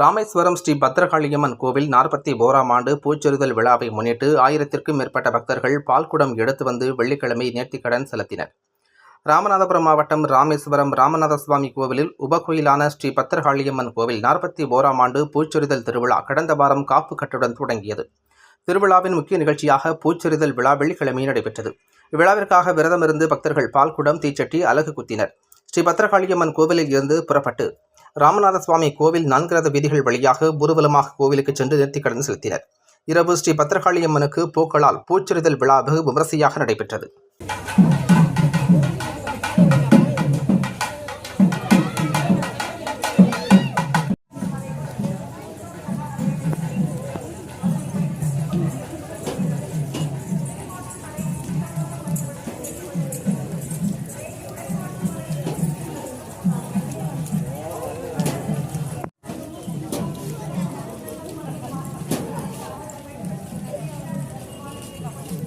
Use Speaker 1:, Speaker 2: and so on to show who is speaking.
Speaker 1: ராமேஸ்வரம் ஸ்ரீ பத்ரகாளியம்மன் கோவில் நாற்பத்தி ஓராம் ஆண்டு பூச்சொரிதல் விழாவை முன்னிட்டு ஆயிரத்திற்கும் மேற்பட்ட பக்தர்கள் பால்குடம் எடுத்து வந்து வெள்ளிக்கிழமை நேர்த்திக்கடன் செலுத்தினர். ராமநாதபுரம் மாவட்டம் ராமேஸ்வரம் ராமநாத சுவாமி கோவிலில் உபகோயிலான ஸ்ரீ பத்ரகாளியம்மன் கோவில் நாற்பத்தி ஓராம் ஆண்டு பூச்சொரிதல் திருவிழா கடந்த வாரம் காப்பு கட்டுடன் தொடங்கியது. திருவிழாவின் முக்கிய நிகழ்ச்சியாக பூச்சொரிதல் விழா வெள்ளிக்கிழமை நடைபெற்றது. இவ்விழாவிற்காக விரதமிருந்து பக்தர்கள் பால்குடம் தீச்சட்டி அலகு குத்தினர். ஸ்ரீ பத்ரகாளியம்மன் கோவிலில் இருந்து புறப்பட்டு ராமநாத சுவாமி கோவில் நான்கிரத வீதிகள் வழியாக ஊர்வலமாக கோவிலுக்கு சென்று நேர்த்திக்கடன் செலுத்தினர். இரவு ஸ்ரீ பத்ரகாளியம்மனுக்கு பூக்களால் பூச்சொரிதல் விழா வெகு விமரிசையாக நடைபெற்றது.